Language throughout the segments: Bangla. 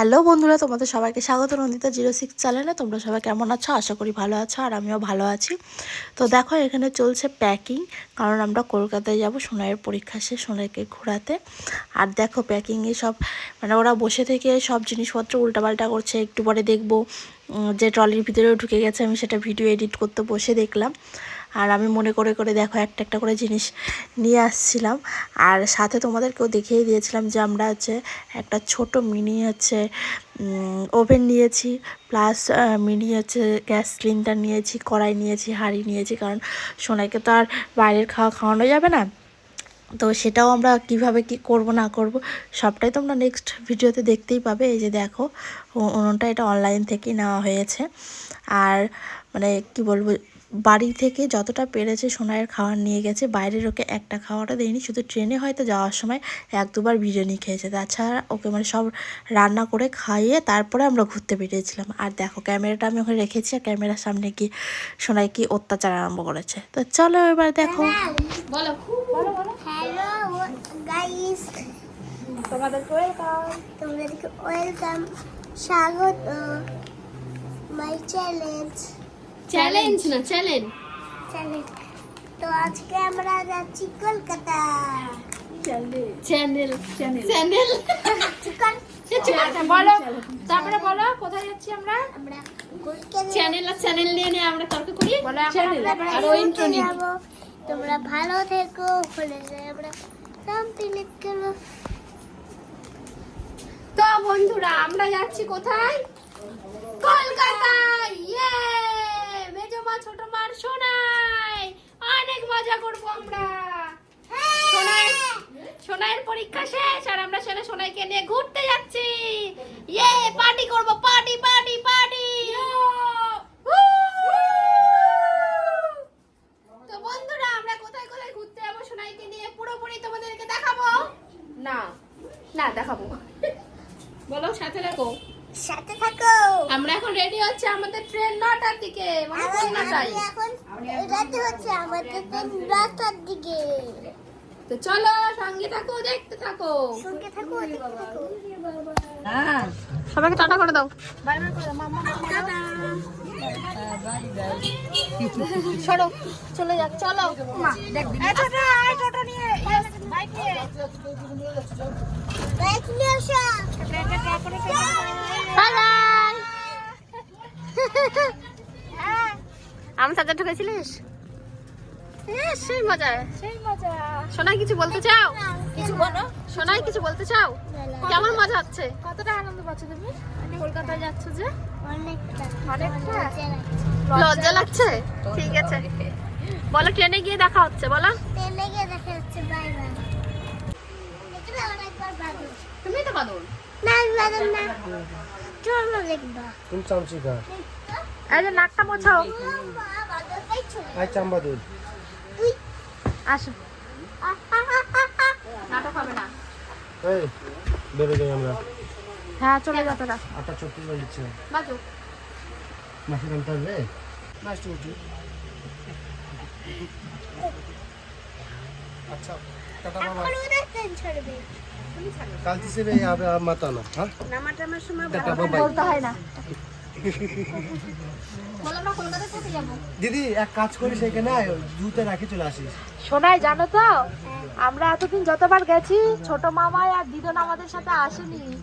হ্যালো বন্ধুরা, তোমাদের সবাইকে স্বাগত নন্দিতা জিরো সিক্স চ্যানেলে। তোমরা সবাই কেমন আছো? আশা করি ভালো আছো আর আমিও ভালো আছি। তো দেখো, এখানে চলছে প্যাকিং কারণ আমরা কলকাতায় যাব সোনাইয়ের পরীক্ষা শেষ, সোনাইকে ঘোরাতে। আর দেখো প্যাকিংয়ে সব মানে ওরা বসে থেকে সব জিনিসপত্র উল্টাপাল্টা করছে। একটু পরে দেখব যে ট্রলির ভিতরেও ঢুকে গেছে, আমি সেটা ভিডিও এডিট করতে বসে দেখলাম। আর আমি মনে করে করে দেখো একটা একটা করে জিনিস নিয়ে আসছিলাম। আর সাথে তোমাদেরকেও দেখিয়ে দিয়েছিলাম যে আমরা হচ্ছে একটা ছোট মিনি হচ্ছে ওভেন নিয়েছি প্লাস মিনি হচ্ছে গ্যাস সিলিন্ডার নিয়েছি, কড়াই নিয়েছি, হাঁড়ি নিয়েছি, কারণ সোনাইকে তো আর বাইরের খাওয়া খাওয়ানো যাবে না। তো সেটাও আমরা কীভাবে কি করব না করব, সবটাই তোমরা নেক্সট ভিডিওতে দেখতেই পাবে। এই যে দেখো উনুনটা এটা অনলাইন থেকেই নেওয়া হয়েছে। আর মানে কি বলব বাড়ি থেকে যতটা পেরেছে সোনাইয়ের খাবার নিয়ে গেছে বাইরের ওকে একটা খাওয়াটা দেয়নি শুধু ট্রেনে হয়তো যাওয়ার সময় এক দুবার বিরিয়ানি খেয়েছে। তাছাড়া ওকে মানে সব রান্না করে খাইয়ে তারপরে আমরা ঘুরতে বেরিয়েছিলাম। আর দেখো ক্যামেরাটা আমি ওখানে রেখেছি আর ক্যামেরার সামনে কি সোনাই কি অত্যাচার আরম্ভ করেছে। তো চলো এবার দেখো। বলো হ্যালো গাইস তোমাদেরকে ওয়েলকাম তোমাদেরকে ওয়েলকাম স্বাগত মাই চ্যালেঞ্জ চ্যালেঞ্জ না চ্যালেঞ্জ চ্যালেঞ্জ তো আজকে আমরা যাচ্ছি কলকাতা। চ্যানেল চ্যানেল চ্যানেল বলো তারপরে বলো কোথায় যাচ্ছি আমরা? আমরা চ্যানেল আর চ্যানেল নিয়ে নিয়ে আমরা তর্ক করি। বলো চ্যানেল আর ওই ইন্ট্রো নিয়ে তোমরা ভালো থেকো ভুলে যাই আমরা। কমপ্লিট করব তো বন্ধুরা আমরা যাচ্ছি কোথায়? কলকাতায় ইয়ে মা ছোট মার সোনাই। অনেক মজা করব আমরা। সোনাই সোনাইয়ের পরীক্ষা শেষ আর আমরা সেটা সোনাইকে নিয়ে ঘুরতে যাচ্ছি। ইয়ে পার্টি করব পার্টি পার্টি পার্টি। তো বন্ধুরা আমরা কোথায় কোথায় ঘুরতে যাব সোনাইকে নিয়ে? পুরোপুরি তোমাদেরকে দেখাবো? না না দেখাবো। বলো সাথে রাখো। সাথে থাকো। আমরা এখন রেডি হচ্ছে আমাদের ট্রেন নটার দিকে। মানে আমার- এখন রাতে হচ্ছে আমাদের ট্রেন নটার দিকে। তো চলো সঙ্গে থাকো দেখতে থাকো। সঙ্গে থাকো সবাইকে টাটা করে দাও। সরো চলে যাক চলো। বাইক নিয়ে। আসো। আমি চার্জার ঢুকেছিলিস হ্যাঁ সেই মজা। সেই মজা। সোনাই কিছু বলতে চাও? কিছু বলো। সোনাই কিছু বলতে চাও? কেমন মজা হচ্ছে? কতটা আনন্দ পাচ্ছ তুমি? কলকাতায় যাচ্ছ যে? অনেকটা? লজ্জা লাগছে। ঠিক আছে। বলো ট্রেনে গিয়ে দেখা হচ্ছে বলো। ট্রেনে গিয়ে দেখা যাচ্ছে বাই বাই। তুমি তো বাদল। না বাদল না। চলো দেখবা। কোন চামচিকা। এই যে নাকটা মোছাও। আই চাম্বা দুধ আসো। নাটক হবে না। এই বেরো যাই আমরা। হ্যাঁ চলে যা তোরা। আটা বাজো। আচ্ছা, হ্যাঁ? বলতে হয় না। দিদি এক কাজ করি সেখানে জুতে রাখি চলে আসিস। শোনাই জানো তো? আমরা এতদিন যতবার গেছি ছোট মামা আর দিদন আমাদের সাথে আসেনি।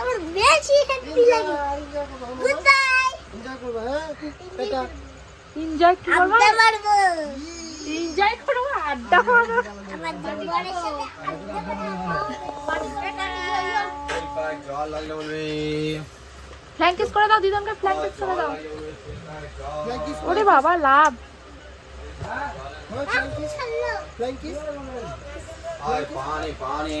আমার বেশি হ্যাপি লাগে। গুড বাই এনজয় করবা হ্যাঁ এটা এনজয় করবা? আড্ডা মারবো। এনজয় করবা আড্ডা মারবো আমার জীবনের সাথে আড্ডা মারবো। ফ্ল্যাঙ্ক করে দাও দিদমকে ফ্ল্যাঙ্ক করে দাও। ওরে বাবা লাভ। ফ্ল্যাঙ্ক কিস পানি পানি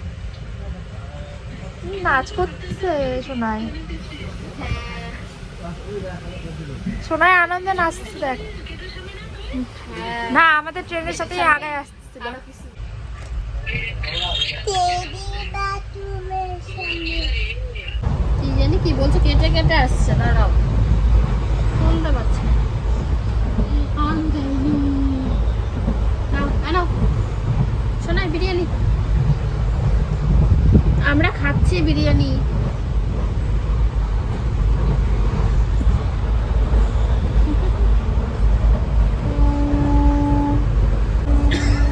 নাচ করতেছে, সোনাই। সোনাই আনন্দে নাচছে দেখ। না, আমাদের ট্রেনের সাথে আগে আসছিল কি জানি কি বলছে, কেটে কেটে আসছে, দাঁড়াও। শুনতে পাচ্ছি। শোনাই বিরিয়ানি। আমরা খাচ্ছি বিরিয়ানি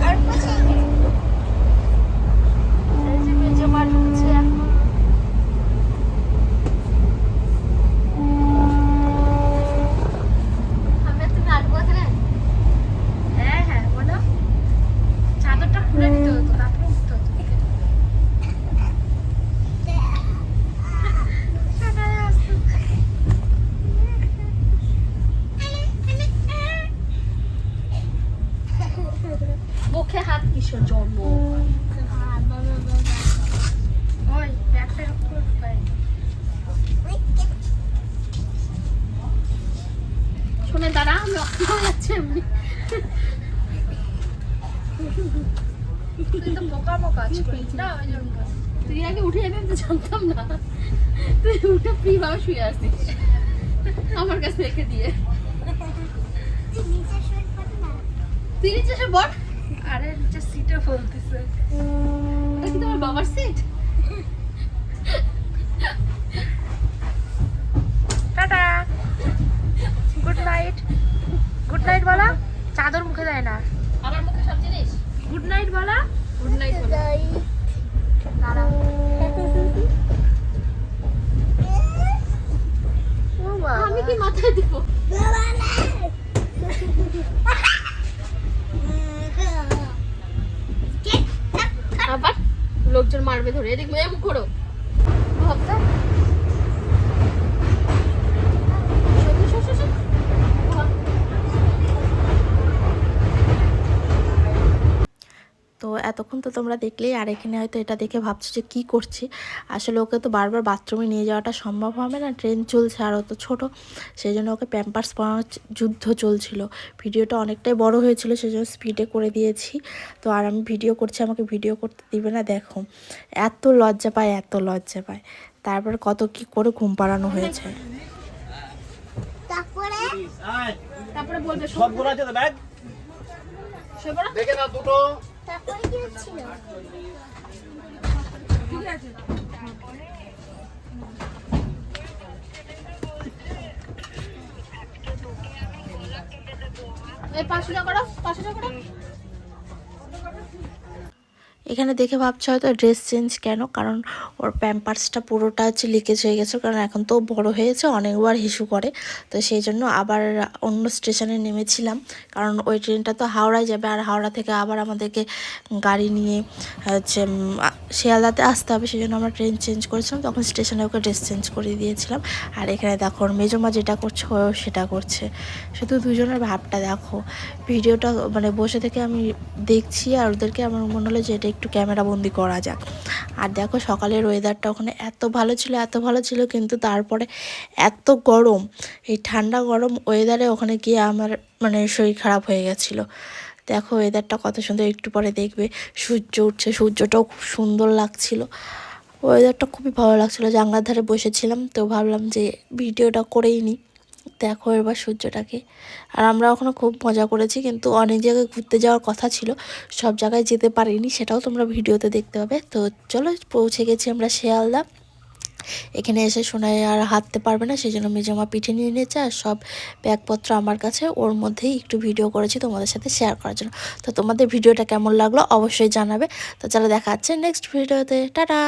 আর বসে এই যে মেজো মা ঢুকছে এখন। আমরা তুমি আসব এখানে হ্যাঁ হ্যাঁ বলো চাদরটা খুলে নিতে হতো তারপরে উঠতে হতো মুখে হাত কিসের জন্য ওই ব্যাগটা পুরো ঢুকাই শুনে দাঁড়া আমি অক্ষম হয়ে যাচ্ছে এমনি তুই আগে উঠে যাবি আমি তো জানতাম না। তুই উঠে ফ্রি ভাবে শুয়ে আসিস আমার কাছে রেখে দিয়ে। তুই নিচে এসে বট আরে নিচে সিটে ফলতেছে। ওটা কি তোমার বাবার seat tata. Good night night বলা চাদর মুখে দেয় না। আমার মুখে সব জিনিস? গুড নাইট বলা। গুড নাইট বলো আমি কি মাথায় দিব? আবার লোকজন মারবে ধরে। এদিক মেয়ে মুখ করো তো তো তোমরা দেখলেই আর এখানে হয়তো এটা দেখে ভাবছ যে কী করছি। আসলে ওকে তো বারবার বাথরুমে নিয়ে যাওয়াটা সম্ভব হবে না ট্রেন চলছে আর ও তো ছোটো সেই জন্য ওকে প্যাম্পার্স পরানোর যুদ্ধ চলছিল। ভিডিওটা অনেকটাই বড় হয়েছিল সেই জন্য স্পিডে করে দিয়েছি। তো আর আমি ভিডিও করছি আমাকে ভিডিও করতে দিবে না দেখো। এত লজ্জা পায় এত লজ্জা পায়। তারপর কত কি করে ঘুম পাড়ানো হয়েছে। তারপরে? তারপরে বলবে সবগুলো আছে তো ব্যাগ। দেখে নাও দুটো। এই পাঁচশো টাকা পাঁচশো টাকা এখানে দেখে ভাবছ হয়তো ড্রেস চেঞ্জ কেন? কারণ ওর প্যাম্পার্সটা পুরোটা হচ্ছে লিকেজ হয়ে গেছে। কারণ এখন তো বড় হয়েছে, অনেকবার হিসু করে। তো সেই জন্য আবার অন্য স্টেশনে নেমেছিলাম। কারণ ওই ট্রেনটা তো হাওড়ায় যাবে। আর হাওড়া থেকে আবার আমাদেরকে গাড়ি নিয়ে হচ্ছে শিয়ালদাতে আসতে হবে। সেই জন্য আমরা ট্রেন চেঞ্জ করেছিলাম। তখন স্টেশনে ওকে ড্রেস চেঞ্জ করে দিয়েছিলাম। আর এখানে দেখো, ওর মেজো মা যেটা করছে ও সেটা করছে। শুধু দুজনের ভাবটা দেখো। ভিডিওটা মানে বসে থেকে আমি দেখছি আর ওদেরকে আমার মনে হলো যে এটা একটু ক্যামেরা বন্দি করা যাক। আর দেখো সকালের ওয়েদারটা ওখানে এত ভালো ছিল, এত ভালো ছিল, কিন্তু তারপরে এত গরম। এই ঠান্ডা গরম ওয়েদারে ওখানে গিয়ে আমার মানে শরীর খারাপ হয়ে গেছিল। দেখো ওয়েদারটা কত সুন্দর, একটু পরে দেখবে। সূর্য উঠছে, সূর্যটাও খুব সুন্দর লাগছিল। ওয়েদারটা খুবই ভালো লাগছিল, জানলার ধারে বসেছিলাম, তো ভাবলাম যে ভিডিওটা করেই নিই। দেখো এবার সূর্যটাকে। আর আমরা ওখানে খুব মজা করেছি, কিন্তু অনেক জায়গায় ঘুরতে যাওয়ার কথা ছিল, সব জায়গায় যেতে পারিনি, সেটাও তোমরা ভিডিওতে দেখতে পাবে। তো চলো, পৌঁছে গেছি আমরা শিয়ালদা। এখানে এসে শোনায় আর হাঁটতে পারবে না, সেই জন্য মেজমা পিঠে নিয়ে নিয়েছে, আর সব ব্যাগপত্র আমার কাছে, ওর মধ্যেই একটু ভিডিও করেছি তোমাদের সাথে শেয়ার করার জন্য। তো তোমাদের ভিডিওটা কেমন লাগল অবশ্যই জানাবে। তো চলো, দেখা যাচ্ছে নেক্সট ভিডিওতে। টাটা!